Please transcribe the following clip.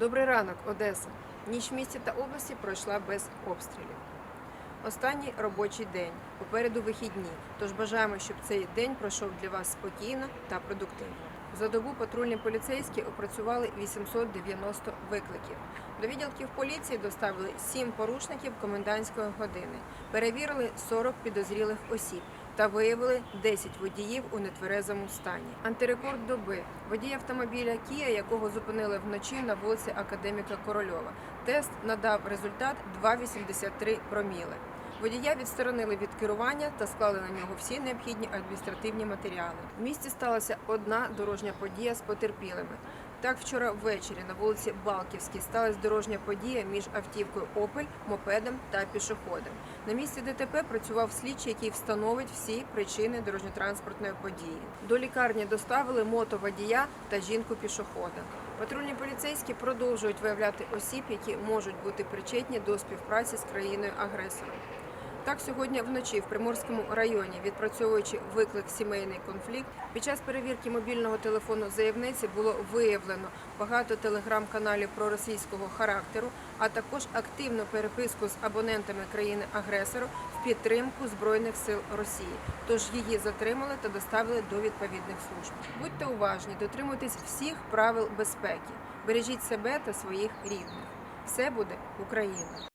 Добрий ранок, Одеса. Ніч в місті та області пройшла без обстрілів. Останній робочий день. Попереду вихідні. Тож бажаємо, щоб цей день пройшов для вас спокійно та продуктивно. За добу патрульні поліцейські опрацювали 890 викликів. До відділків поліції доставили 7 порушників комендантської години, перевірили 40 підозрілих осіб та виявили 10 водіїв у нетверезому стані. Антирекорд доби водій автомобіля Кія, якого зупинили вночі на вулиці Академіка Корольова. Тест надав результат 2,83 проміли. Водія відсторонили від керування та склали на нього всі необхідні адміністративні матеріали. В місті сталася одна дорожня подія з потерпілими. Так, вчора ввечері на вулиці Балківській сталася дорожня подія між автівкою Опель, мопедом та пішоходом. На місці ДТП працював слідчий, який встановить всі причини дорожньо-транспортної події. До лікарні доставили мотоводія та жінку пішохода. Патрульні поліцейські продовжують виявляти осіб, які можуть бути причетні до співпраці з країною агресором. Так, сьогодні вночі в Приморському районі, відпрацьовуючи виклик сімейний конфлікт, під час перевірки мобільного телефону заявниці було виявлено багато телеграм-каналів проросійського характеру, а також активну переписку з абонентами країни-агресору в підтримку збройних сил Росії. Тож її затримали та доставили до відповідних служб. Будьте уважні, дотримуйтесь всіх правил безпеки, бережіть себе та своїх рідних. Все буде Україна!